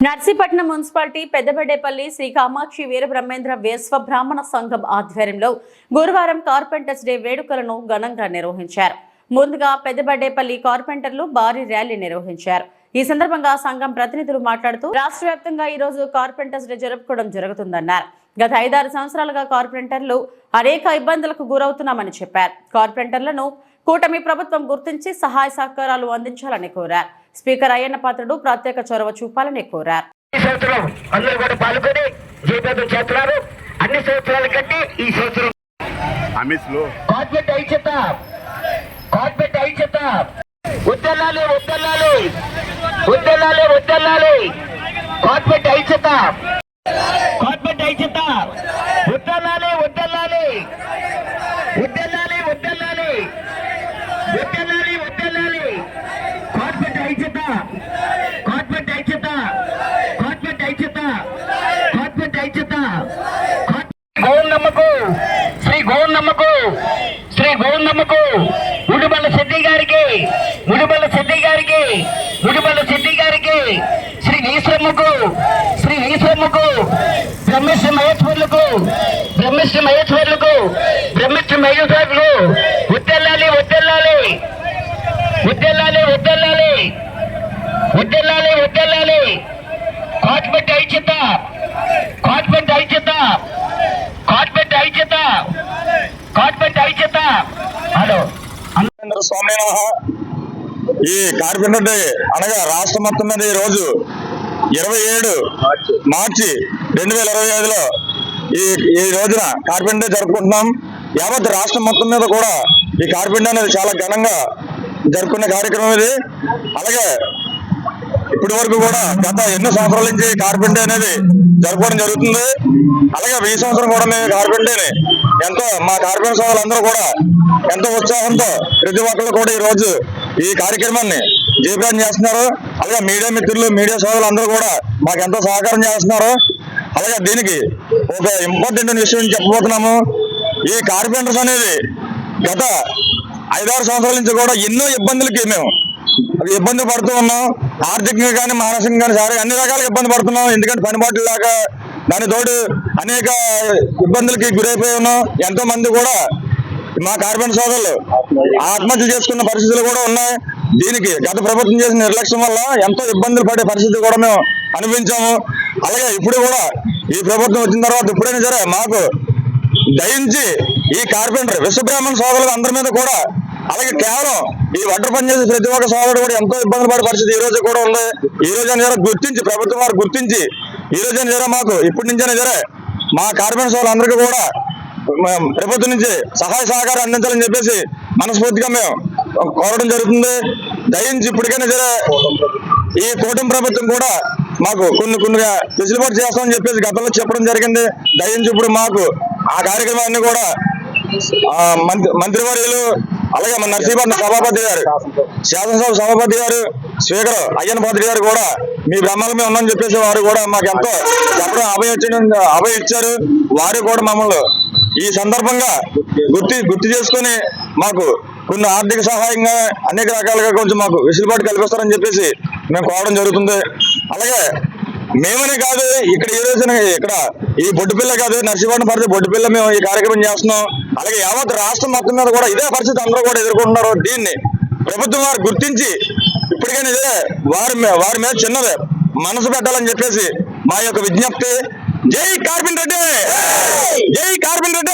Narsipatnam municipality Peddabadepalli Shri Kamakshi Veerabrahmendra వేశ్వ బ్రాహ్మణ సంఘం ఆధ్వర్యంలో గురువారం కార్పెంటర్స్ డే వేడుకలను ఘనంగా నిర్వహించారు. ముందుగా పెద్దబడేపల్లి కార్పెంటర్లు భారీ ర్యాలీ నిర్వహించారు. ఈ సందర్భంగా సంఘం ప్రతినిధులు మాట్లాడుతూ రాష్ట్ర వ్యాప్తంగా ఈ రోజు కార్పెంటర్స్ డే జరుపుకోవడం జరుగుతుందన్నారు. గత ఐదారు సంవత్సరాలుగా కార్పెంటర్లు అనేక ఇబ్బందులకు గురవుతున్నామని చెప్పారు. కార్పెంటర్లను కూటమి ప్రభుత్వం గుర్తించి సహాయ సహకారాలు అందించాలని కోరారు. స్పీకర్ అయ్యన్న పాత్రుడు ప్రత్యేక చొరవ చూపాలని కోరారు. అందరూ కూడా పాల్గొని జయప్రదం చేస్తున్నారు. అన్ని సంవత్సరాల కంటే ఈ సంవత్సరం ఉద్దెల్లాలి ఉద్దెల్లాలి ఉద్దెల్లాలి ఉద్దెల్లాలి కార్పెట్ ఐక్యత ఉద్దెల్లాలి ఉద్దెల్లాలి ఉద్దెల్లాలి ఉద్దెల్లాలి ఉద్దెల్లాలి ఉద్దెల్లాలి కార్పెట్ ఐక్యత కార్పెట్ ఐక్యత కార్పెట్ ఐక్యత కార్పెట్ ఐక్యత గోవిందమ్మకు శ్రీ గోవిందమ్మకు శ్రీ గోవిందమ్మకు ముడిబల్ల సిద్ధి గారికి ముడిబల్ల సిద్ధి గారికి ముడిబల్ల సిద్ధి గారికి శ్రీ ఈశ్వరమ్మకు శ్రీ ఈశ్వరమ్మకు బ్రహ్మశ్రీ మహేశ్వరులకు బ్రహ్మశ్రీ మహేశ్వరులకు బ్రహ్మశ్రీ మహేశ్వరులకు ఉత్తెల్లాలి ఉద్దెల్లాలి ఉద్దెల్లాలి ఉద్దెల్లాలి ఉద్దెల్లాలి ఉద్దెల్లాలి కార్పెట్ ఐక్యత కార్పెట్ ఐక్యత కార్పెట్ ఐక్యత కార్పెట్ ఐక్యత హలో రాఘవేంద్ర స్వామి నమః. ఈ కార్పెంటర్ డే అనగా రాష్ట్రం మొత్తం మీద ఈ రోజు ఇరవై ఏడు మార్చి. రెండు వేల ఇరవై ఐదులో ఈ ఈ రోజున కార్పెంటర్ డే జరుపుకుంటున్నాం. యావత్ రాష్ట్రం మొత్తం మీద కూడా ఈ కార్పెంటర్ అనేది చాలా ఘనంగా జరుపుకునే కార్యక్రమం ఇది. అలాగే ఇప్పటి వరకు కూడా గత ఎన్నో సంవత్సరాల నుంచి కార్పెంటర్ అనేది జరుపుకోవడం జరుగుతుంది. అలాగే ఈ సంవత్సరం కూడా మేము కార్పెంటర్ని ఎంతో మా కార్పెంటర్ సోదరులందరూ కూడా ఎంతో ఉత్సాహంతో ప్రతి ఒక్కరు కూడా ఈ రోజు ఈ కార్యక్రమాన్ని జీవితం చేస్తున్నారు. అలాగే మీడియా మిత్రులు మీడియా సోదరులు అందరూ కూడా మాకు ఎంతో సహకారం చేస్తున్నారు. అలాగే దీనికి ఒక ఇంపార్టెంట్ విషయం చెప్పబోతున్నాము. ఈ కార్పెంటర్స్ అనేది గత ఐదారు సంవత్సరాల నుంచి కూడా ఎన్నో ఇబ్బందులకి మేము ఇబ్బంది పడుతూ ఉన్నాం. ఆర్థికంగా కానీ మానసికంగా కానీ సరే అన్ని రకాలుగా ఇబ్బంది పడుతున్నాం. ఎందుకంటే పనిబాట్లు లేక దాని తోడు అనేక ఇబ్బందులకి గురైపోయి ఉన్నాం. ఎంతో మంది కూడా మా కార్పెంటర్ సోదరులు ఆత్మహత్య చేసుకున్న పరిస్థితులు కూడా ఉన్నాయి. దీనికి గత ప్రభుత్వం చేసిన నిర్లక్ష్యం వల్ల ఎంతో ఇబ్బందులు పడే పరిస్థితి కూడా మేము అనిపించాము అలాగే ఇప్పుడు కూడా ఈ ప్రభుత్వం వచ్చిన తర్వాత ఇప్పుడైనా సరే మాకు దయించి ఈ కార్పెంటర్ విశ్వబ్రాహ్మణ సోదరులు అందరి మీద కూడా అలాగే కేవలం ఈ వడ్ర పని చేసే ప్రతి ఒక్క సోదరుడు కూడా ఎంతో ఇబ్బంది పడే పరిస్థితి ఈ రోజు కూడా ఉంది. ఈ రోజు అయినా గుర్తించి ప్రభుత్వం వారు గుర్తించి ఈ రోజు అయినా మాకు ఇప్పటి నుంచైనా సరే మా కార్మిక సోదరులందరికీ కూడా ప్రభుత్వం నుంచి సహాయ సహకారం అందించాలని చెప్పేసి మనస్ఫూర్తిగా మేము కోరడం జరుగుతుంది. దయించి ఇప్పటికైనా సరే ఈ కూటమి ప్రభుత్వం కూడా మాకు కొన్ని కొన్ని వెసులుబాటు చేస్తామని చెప్పేసి గతంలో చెప్పడం జరిగింది. దయించి ఇప్పుడు మాకు ఆ కార్యక్రమాన్ని కూడా మంత్రి మంత్రివర్యులు అలాగే మన నర్సీపట్నం సభాపతి గారు శాసనసభ సభాపతి గారు స్పీకర్ అయ్యన్ పాత్రి గారు కూడా మీ బ్రహ్మలమే ఉన్నామని చెప్పేసి వారు కూడా మాకు ఎంతో చెప్పడం అభయ అభయ ఇచ్చారు. వారు కూడా మమ్మల్ని ఈ సందర్భంగా గుర్తి గుర్తు చేసుకొని మాకు కొన్ని ఆర్థిక సహాయంగా అనేక రకాలుగా కొంచెం మాకు వెసులుబాటు కల్పిస్తారని చెప్పేసి మేము కోవడం జరుగుతుంది. అలాగే మేమనే కాదు ఇక్కడ ఈ రోజున ఇక్కడ ఈ బొడ్డుపిల్ల కాదు నర్సీపట్నం పరిస్థితి బొడ్డుపిల్ల మేము ఈ కార్యక్రమం చేస్తున్నాం. అలాగే యావత్ రాష్ట్రం మొత్తం మీద కూడా ఇదే పరిస్థితి అందరూ కూడా ఎదుర్కొంటున్నారు. దీన్ని ప్రభుత్వం వారు గుర్తించి ఇప్పటికైనా ఇదే వారి వారి మీద చిన్నదే మనసు పెట్టాలని చెప్పేసి మా యొక్క విజ్ఞప్తి. జై కార్పెంటర్ రెడ్డి! జై కార్పెంటర్